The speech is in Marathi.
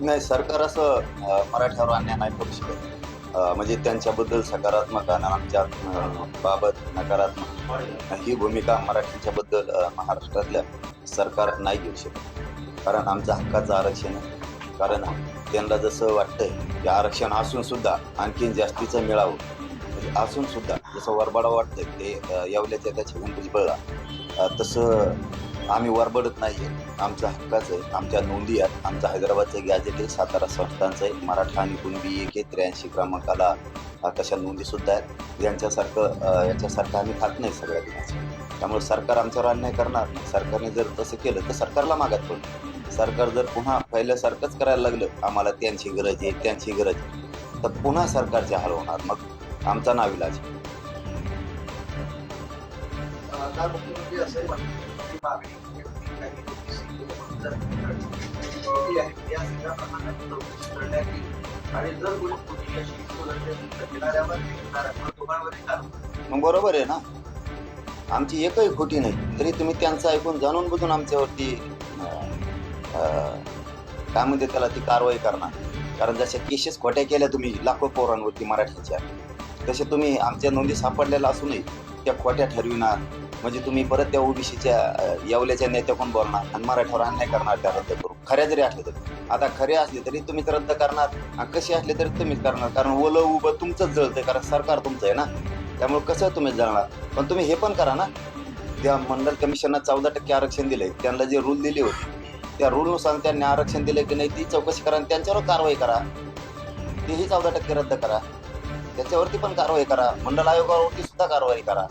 नाही सरकार असं मराठ्यावर अन्याय नाही करू शकत. म्हणजे त्यांच्याबद्दल सकारात्मक आणि आमच्या बाबत नकारात्मक ही भूमिका मराठ्यांच्या बद्दल महाराष्ट्रातल्या सरकार नाही घेऊ शकत. कारण आमचं हक्काचं आरक्षण आहे. कारण त्यांना जसं वाटतंय की आरक्षण असून सुद्धा आणखीन जास्तीचं मिळावं. असून सुद्धा जसं वरबाडा वाटतंय ते अं, त्याच्या त्या छगन भुजबळला तसं आम्ही वरबडत नाही आहे हक्काचं आहे. आमच्या नोंदी आहेत. आमचं हैदराबादचं गॅजेट आहे सातारा संस्थांचं आहे मराठा आणि कुणबी एक आहे त्र्याऐंशी क्रमांकाला तशा नोंदी सुद्धा आहेत. यांच्यासारखं याच्यासारखं आम्ही खात नाही सगळ्या दिनाचं त्यामुळे सरकार आमच्यावर अन्याय करणार नाही. सरकारने जर तसं केलं तर सरकारला मागात पडलं सरकार जर पुन्हा पहिल्यासारखंच करायला लागलं आम्हाला त्यांची गरज आहे त्यांची गरज आहे तर पुन्हा सरकारचे हाल होणार. मग आमचा नाविलाज मागणी या सगळ्या प्रमाणात चौकशी करण्यात येईल. आणि जर कोणी अशी मग बरोबर आहे ना? आमची एकही खोटी नाही. तरी तुम्ही त्यांचं ऐकून जाणून बुजून आमच्यावरती काय म्हणते त्याला ती कारवाई करणार. कारण जशा केसेस खोट्या केल्या तुम्ही लाखो पोरांवरती मराठीच्या. तसे तुम्ही आमच्या नोंदी सापडलेल्या असूनही त्या खोट्या ठरविणार. म्हणजे तुम्ही परत त्या ओबीसीच्या येवल्याच्या नेत्याकडून बोलणार? आणि मराठ्यावर अन्याय करणार त्या रद्द करू खऱ्या जरी असले तरी. आता खरे असले तरी तुम्हीच रद्द करणार. कसे असले तरी तुम्हीच करणार. कारण ओलं उभं तुमचंच जळतंय. कारण सरकार तुमचं आहे ना. त्यामुळे कसं तुम्ही जळणार? पण तुम्ही हे पण करा ना. त्या मंडल कमिशननं चौदा टक्के आरक्षण दिले त्यांना जे रूल दिले होते. त्या रूलनुसार त्यांनी आरक्षण दिले की नाही ती चौकशी करा आणि त्यांच्यावर कारवाई करा. तेही चौदा टक्के रद्द करा. त्याच्यावरती पण कारवाई करा. मंडल आयोगावरती सुद्धा कारवाई करा.